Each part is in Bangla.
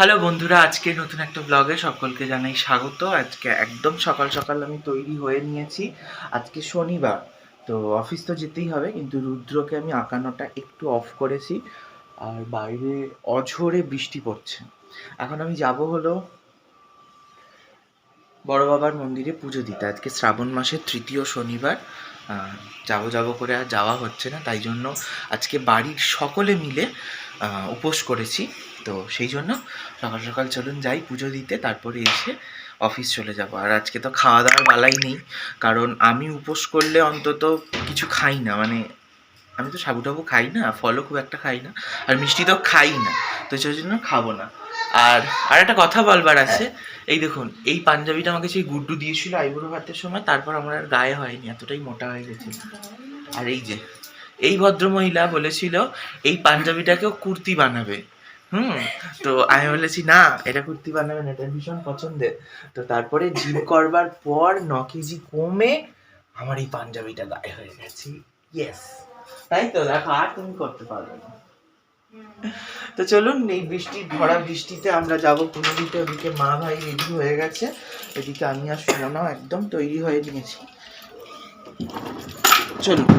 হ্যালো বন্ধুরা, আজকে নতুন একটা ব্লগে সকলকে জানাই স্বাগত। আজকে একদম সকাল সকাল আমি তৈরি হয়ে নিয়েছি। আজকে শনিবার, তো অফিস তো যেতেই হবে, কিন্তু রুদ্রকে আমি আঁকানোটা একটু অফ করেছি আর বাইরে অঝোরে বৃষ্টি পড়ছে। এখন আমি যাব হলো বড় বাবার মন্দিরে পুজো দিতে। আজকে শ্রাবণ মাসের তৃতীয় শনিবার যাব যাব করে আর যাওয়া হচ্ছে না, তাই জন্য আজকে বাড়ির সকলে মিলে উপোস করেছি। তো সেই জন্য সকাল সকাল চলুন যাই পুজো দিতে, তারপরে এসে অফিস চলে যাব। আর আজকে তো খাওয়া দাওয়ার বালাই নেই, কারণ আমি উপোস করলে অন্তত কিছু খাই না। মানে আমি তো সাবু টাবু খাই না, ফলও খুব একটা খাই না, আর মিষ্টি তো খাই না, তো সেই জন্য খাব না। আর আর একটা কথা বলবার আছে, এই দেখুন, এই পাঞ্জাবিটা আমাকে সেই গুড্ডু দিয়েছিল আইবুড়ো ভাতের সময়, তারপর আমার আর গায়ে হয়নি, এতটাই মোটা হয়ে গেছে। আর এই যে, এই ভদ্রমহিলা বলেছিল, এই পাঞ্জাবিটাকেও কুর্তি বানাবে। হুম, তো আমি বলেছি, না, এটা কুর্তি বানাবে না এটা ভীষণ পছন্দের। তো তারপরে জিম করবার পর ন কেজি কমে আমার এই পাঞ্জাবিটা গায়ে হয়ে গেছে। ইয়েস তাই তো? দেখো, আর তুমি করতে পারবে না। তো চলুন, এই বৃষ্টির ভরা বৃষ্টিতে আমরা যাব। পুজো দিতে ওদিকে মা ভাই রেডি হয়ে গেছে। এদিকে আমি আর সোনাও একদম তৈরি হয়ে নিয়েছি। চলুন,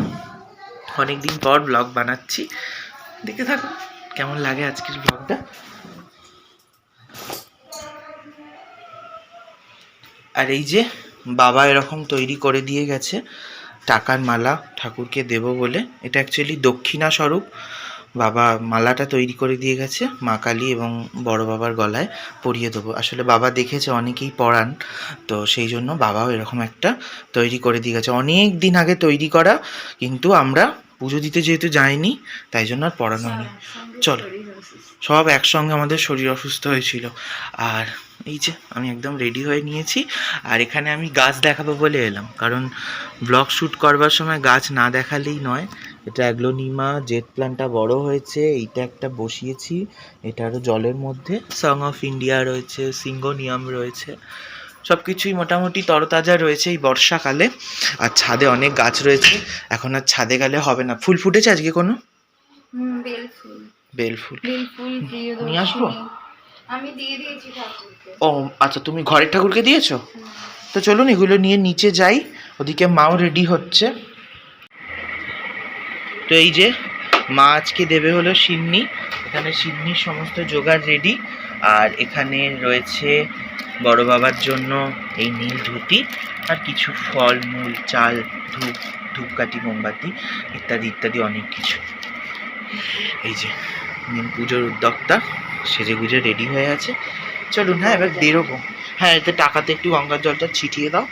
অনেকদিন পর ব্লগ বানাচ্ছি। দেখে থাকুন। কেমন লাগে আজকের ব্লগটা আর এই যে বাবা এরকম তৈরি করে দিয়ে গেছে, টাকার মালা ঠাকুরকে দেব বলে। এটা অ্যাকচুয়ালি দক্ষিণা স্বরূপ। বাবা মালাটা তৈরি করে দিয়ে গেছে, মা কালী এবং বড় বাবার গলায় পরিয়ে দেবো। আসলে বাবা দেখেছে, অনেকেই পড়ান তো সেই জন্য বাবাও এরকম একটা তৈরি করে দিয়ে গেছে। অনেক দিন আগে তৈরি করা, কিন্তু আমরা পুজো দিতে যেহেতু যাইনি তাই জন্য আর পড়ানো হয়নি। চলো সব একসঙ্গে আমাদের শরীর অসুস্থ হয়েছিল। আর এই যে আমি একদম রেডি হয়ে নিয়েছি আর এখানে আমি গাছ দেখাবো বলে এলাম। কারণ ব্লগ শ্যুট করবার সময় গাছ না দেখালেই নয়। এটা অ্যাগ্লোনিমা জেট প্ল্যান্টটা বড় হয়েছে এইটা একটা বসিয়েছি। এটা আরও জলের মধ্যে। সং অফ ইন্ডিয়া রয়েছে সিঙ্গোনিয়াম রয়েছে। সব কিছুই মোটামুটি তরতাজা রয়েছে এই বর্ষাকালে। আর ছাদে অনেক গাছ রয়েছে। এখন আর ছাদে গেলে হবে না। ফুল ফুটেছে আজকে কোনো? হুম বেল ফুল। বেল ফুল। বেল ফুল প্রিয় নিয়ে আসব? আমি দিয়ে দিয়েছি ও আচ্ছা তুমি ঘরের ঠাকুরকে দিয়েছ? তো চলুন এগুলো নিয়ে নিচে যাই। ওদিকে মাও রেডি হচ্ছে। তো এই যে মা আজকে দেবে হলো সিন্নি। এখানে সিন্নির সমস্ত জোগাড় রেডি আর এখানে রয়েছে বড় বাবার জন্য এই নীল ধুতি আর কিছু ফল, মূল, চাল, ধূপ, ধূপকাঠি, মোমবাতি ইত্যাদি ইত্যাদি অনেক কিছু। এই যে পুজোর উদ্যোক্তা, সেজে গুজে রেডি হয়ে আছে। চলুন হ্যাঁ এবার বেরোবো। হ্যাঁ এতে টাকাতে একটু গঙ্গার জলটা ছিটিয়ে দাও।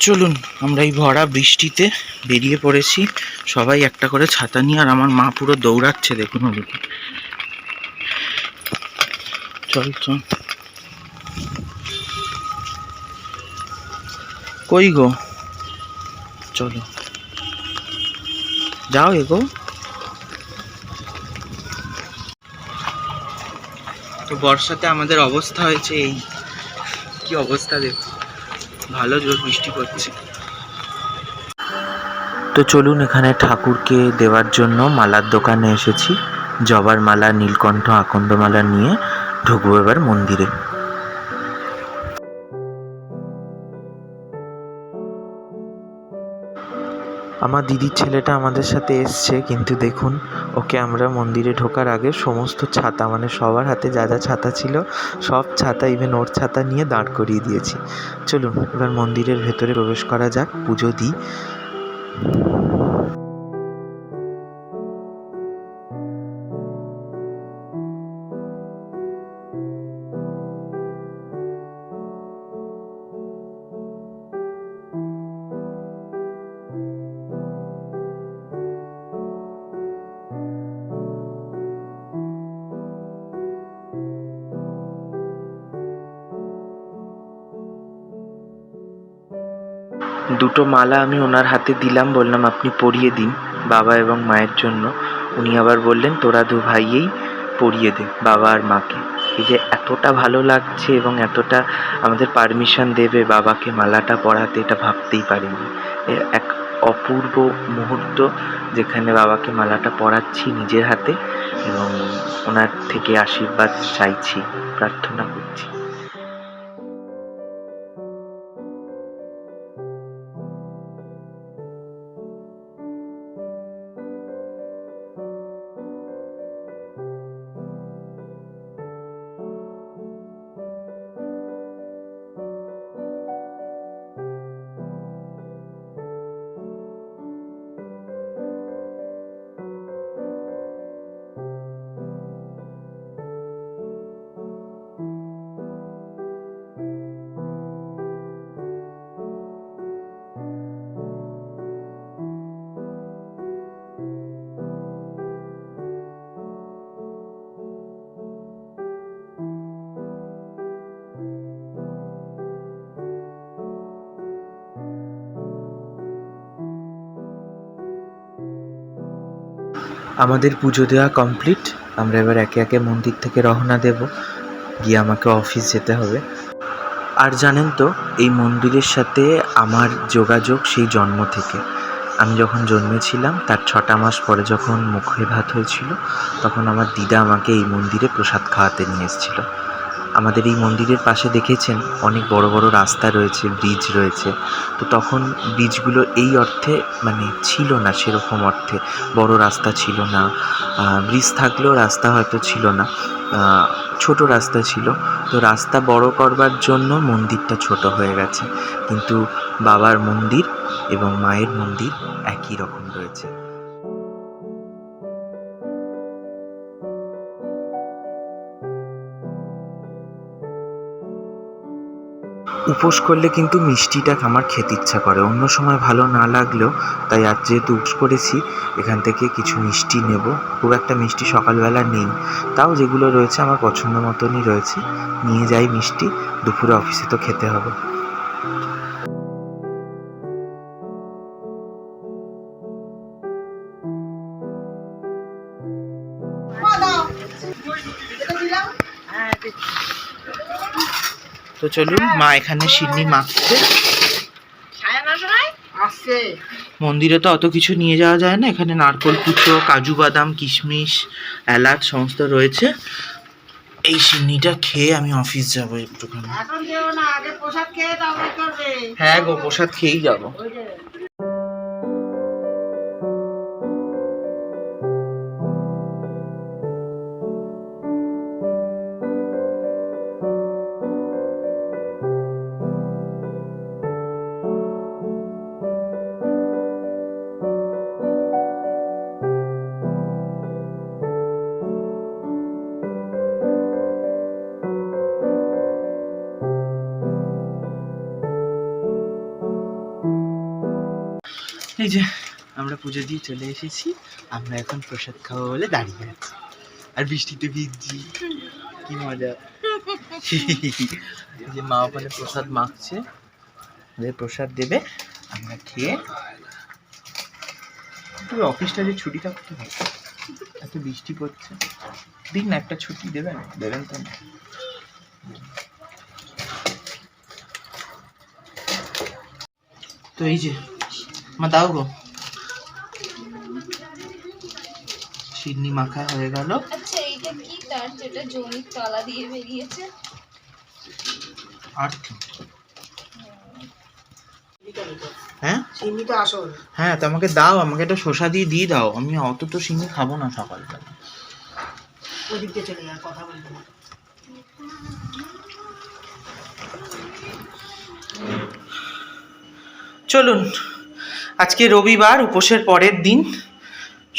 চলুন, আমরা এই ভরা বৃষ্টিতে বেরিয়ে পড়েছি। সবাই একটা করে ছাতা নিয়ে, আর আমার মা পুরো দৌড়াচ্ছে দেখুন ওদিকে। চল চল। কই গো? চলো। যাও এগো। তো বর্ষাতে আমাদের অবস্থা হয়েছে এই। কি অবস্থা দেখো ভালো জোর বৃষ্টি পড়ছে। তো চলুন এখানে ঠাকুরকে দেওয়ার জন্য মালার দোকানে এসেছি। জবার মালা, নীলকণ্ঠ আকন্দ মালা নিয়ে ঢুকবো এবার মন্দিরে। আমার দিদির ছেলেটা আমাদের সাথে এসছে, কিন্তু দেখুন, ওকে আমরা মন্দিরে ঢোকার আগে সমস্ত ছাতা মানে সবার হাতে যা যা ছাতা ছিল, সব ছাতা ইভেন ওর ছাতা নিয়ে দাঁড় করিয়ে দিয়েছি। চলুন, এবার মন্দিরের ভেতরে প্রবেশ করা যাক, পুজো দিই। দুটো মালা আমি ওনার হাতে দিলাম, বললাম, আপনি পরিয়ে দিন বাবা এবং মায়ের জন্য। উনি আবার বললেন, তোরা দু ভাইয়েই পরিয়ে দে, বাবা আর মাকে। এই যে এতটা ভালো লাগছে এবং এতটা আমাদের পারমিশন দেবে বাবাকে মালাটা পরাতে, এটা ভাবতেই পারিনি। এক অপূর্ব মুহূর্ত যেখানে বাবাকে মালাটা পরাচ্ছি নিজের হাতে এবং ওনার থেকে আশীর্বাদ চাইছি, প্রার্থনা করছি। আমাদের পুজো দেওয়া কমপ্লিট আমরা এবার একে একে মন্দির থেকে রওনা দেব। গিয়ে আমাকে অফিস যেতে হবে। আর জানেন তো, এই মন্দিরের সাথে আমার যোগাযোগ সেই জন্ম থেকে। আমি যখন জন্মেছিলাম, তার ছটা মাস পরে যখন মুখে ভাত হয়েছিল, তখন আমার দিদা আমাকে এই মন্দিরে প্রসাদ খাওয়াতে নিয়ে এসেছিল। আমাদের এই মন্দিরের পাশে দেখেছেন অনেক বড় বড় রাস্তা রয়েছে ব্রিজ রয়েছে। তো তখন ব্রিজগুলো এই অর্থে মানে ছিল না, সেরকম অর্থে। বড় রাস্তা ছিল না ব্রিজ থাকলেও রাস্তা হয়তো ছিল না ছোট রাস্তা ছিল। তো রাস্তা বড় করবার জন্য মন্দিরটা ছোট হয়ে গেছে। কিন্তু বাবার মন্দির এবং মায়ের মন্দির একই রকম রয়েছে। উপোস করলে কিন্তু মিষ্টিটা আমার খেতে ইচ্ছা করে। অন্য সময় ভালো না লাগলেও, তাই আজ যেহেতু উপোস করেছি, এখান থেকে কিছু মিষ্টি নেব। খুব একটা মিষ্টি সকালবেলা নেই। তাও যেগুলো রয়েছে আমার পছন্দ মতনই রয়েছে। নিয়ে যাই মিষ্টি, দুপুরে অফিসে তো খেতে হবে। তো চলুন মা এখানে সিন্নি মাখছে। মন্দিরে তো অত কিছু নিয়ে যাওয়া যায় না এখানে নারকল কুচো কাজু বাদাম কিশমিশ এলাচ সমস্ত রয়েছে। এই সিন্নিটা খেয়ে আমি অফিস যাব একটুখানি। হ্যাঁ গো প্রসাদ খেয়েই যাব। এই যে, আমরা পুজো দিয়ে চলে এসেছি। আমরা এখন প্রসাদ খাব বলে দাঁড়িয়ে আছি। আর বৃষ্টিতে ভিজছি। কি মজা। যে মা ওখানে প্রসাদ মাখছে। ওদের প্রসাদ দেবে। আমরা খেয়ে তবে অফিসটা যে ছুটি থাকতে হবে। এত বৃষ্টি পড়ছে। দিন না, একটা ছুটি দেবেন? দেবেন তো না। তো এই যে দাও গো। সিডনি মাখা হয়ে গেল। আচ্ছা এইটা কি তার যেটা জমির তলা দিয়ে বেরিয়েছে? আর হ্যাঁ? চিনি আসল। হ্যাঁ তো আমাকে দাও আমাকে একটা শসা দিয়ে দিয়ে দাও। আমি অত তো সিন্নি খাব না সকালবেলা। ওই চলে যাওয়ার কথা বলতে না। চলুন আজকে রবিবার, উপোসের পরের দিন।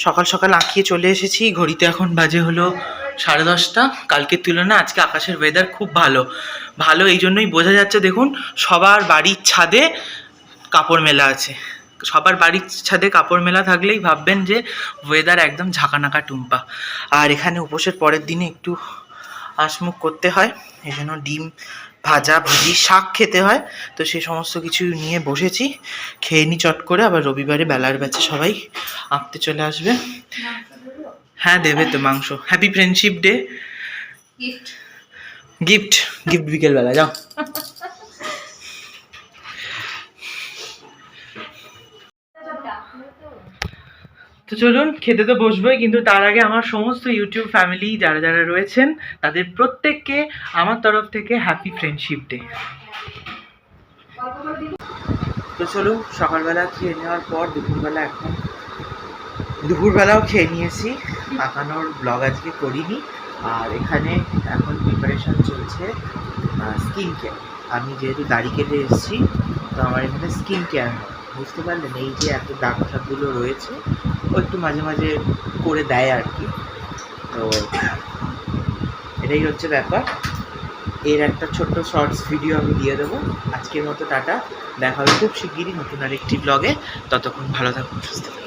সকাল সকাল আঁকিয়ে চলে এসেছি। ঘড়িতে এখন বাজে হলো সাড়ে দশটা। কালকের তুলনায় আজকে আকাশের ওয়েদার খুব ভালো। ভালো এই জন্যই বোঝা যাচ্ছে, দেখুন, সবার বাড়ির ছাদে কাপড় মেলা আছে। সবার বাড়ির ছাদে কাপড় মেলা থাকলেই ভাববেন যে ওয়েদার একদম ঝাঁকানাকা টুম্পা। আর এখানে উপোসের পরের দিনে একটু আশমুখ করতে হয়। এই জন্য ডিম ভাজা ভুজি শাক খেতে হয়। তো সে সমস্ত কিছু নিয়ে বসেছি। খেয়ে নি চট করে আবার রবিবারে বেলার ব্যাচে সবাই আঁকতে চলে আসবে। হ্যাঁ দেবে তো মাংস। Happy friendship day gift gift gift বিকেলবেলা যাও। তো চলুন, খেতে তো বসবোই, কিন্তু তার আগে আমার সমস্ত ইউটিউব ফ্যামিলি যারা যারা রয়েছেন, তাদের প্রত্যেককে আমার তরফ থেকে হ্যাপি ফ্রেন্ডশিপ ডে তো চলুন, সকালবেলা খেয়ে নেওয়ার পর দুপুরবেলা এখন দুপুরবেলাও খেয়ে নিয়েছি। কাকানোর ব্লগ আজকে করিনি। আর এখানে এখন প্রিপারেশন চলছে স্কিন কেয়ার আমি যেহেতু দাড়ি কেটে এসেছি, তো আমার এখানে স্কিন কেয়ার হয়। বুঝতে পারলেন, এই যে এত দাগ রয়েছে ও একটু মাঝে মাঝে করে দেয় আর কি। তো এটাই হচ্ছে ব্যাপার। এর একটা ছোট্ট শর্টস ভিডিও আমি দিয়ে দেবো। আজকের মতো টাটা। দেখা হবে খুব শিগগিরই নতুন আরেকটি ব্লগে ততক্ষণ ভালো থাকুন, সুস্থ থাকুন।